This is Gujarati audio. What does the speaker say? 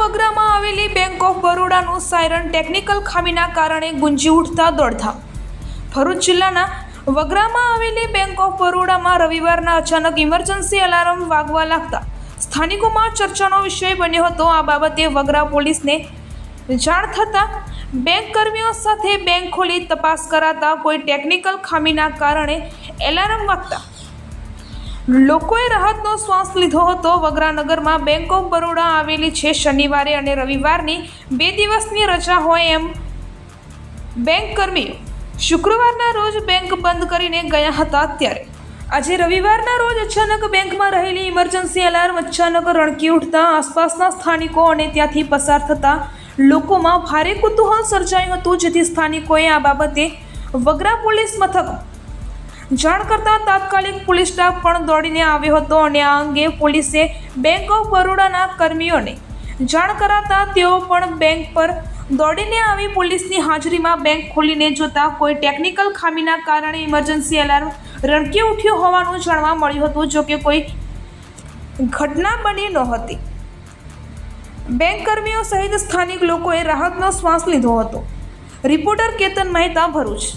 વગરામાં આવેલી બેંક ઓફ બરોડાનું સાયરન ટેકનિકલ ખામીના કારણે ગુંજી ઉઠતા દોડધામ. ભરૂચ જિલ્લાના વગરામાં આવેલી બેંક ઓફ બરોડામાં રવિવારના અચાનક ઇમરજન્સી અલાર્મ વાગવા લાગતા સ્થાનિકોમાં ચર્ચાનો વિષય બન્યો હતો. આ બાબતે વગરા પોલીસને જાણ થતાં બેંક કર્મીઓ સાથે બેંક ખોલી તપાસ કરાતા કોઈ ટેકનિકલ ખામીના કારણે એલાર્મ વાગતા લોકોએ રાહતનો શ્વાસ લીધો હતો. વગરાનગરમાં બેંક ઓફ બરોડા આવેલી છે શનિવારે અને રવિવારની બે દિવસની રજા હોય એમ બેંક કર્મીઓ શુક્રવારના રોજ બેંક બંધ કરીને ગયા હતા ત્યારે. આજે રવિવારના રોજ અચાનક બેંકમાં રહેલી ઇમરજન્સી એલાર્મ અચાનક રણકી ઉઠતા આસપાસના સ્થાનિકો અને ત્યાંથી પસાર થતા લોકોમાં ભારે કુતૂહલ સર્જાયું હતું. જેથી સ્થાનિકોએ આ બાબતે વગરા પોલીસ મથક જાણ કરતાં તાત્કાલિક પોલીસ સ્ટાફ પણ દોડીને આવ્યો હતો અને આ અંગે પોલીસે બેંક ઓફ બરોડાના કર્મીઓને જાણ કરાતા તેઓ પણ બેંક પર દોડીને આવી પોલીસની હાજરીમાં બેંક ખોલીને જોતા કોઈ ટેકનિકલ ખામીના કારણે ઇમરજન્સી એલાર્મ રણકી ઉઠ્યું હોવાનું જાણવા મળ્યું હતું જોકે કોઈ ઘટના બની નહોતી. બેંક કર્મીઓ સહિત સ્થાનિક લોકોએ રાહતનો શ્વાસ લીધો હતો. રિપોર્ટર કેતન મહેતા ભરૂચ.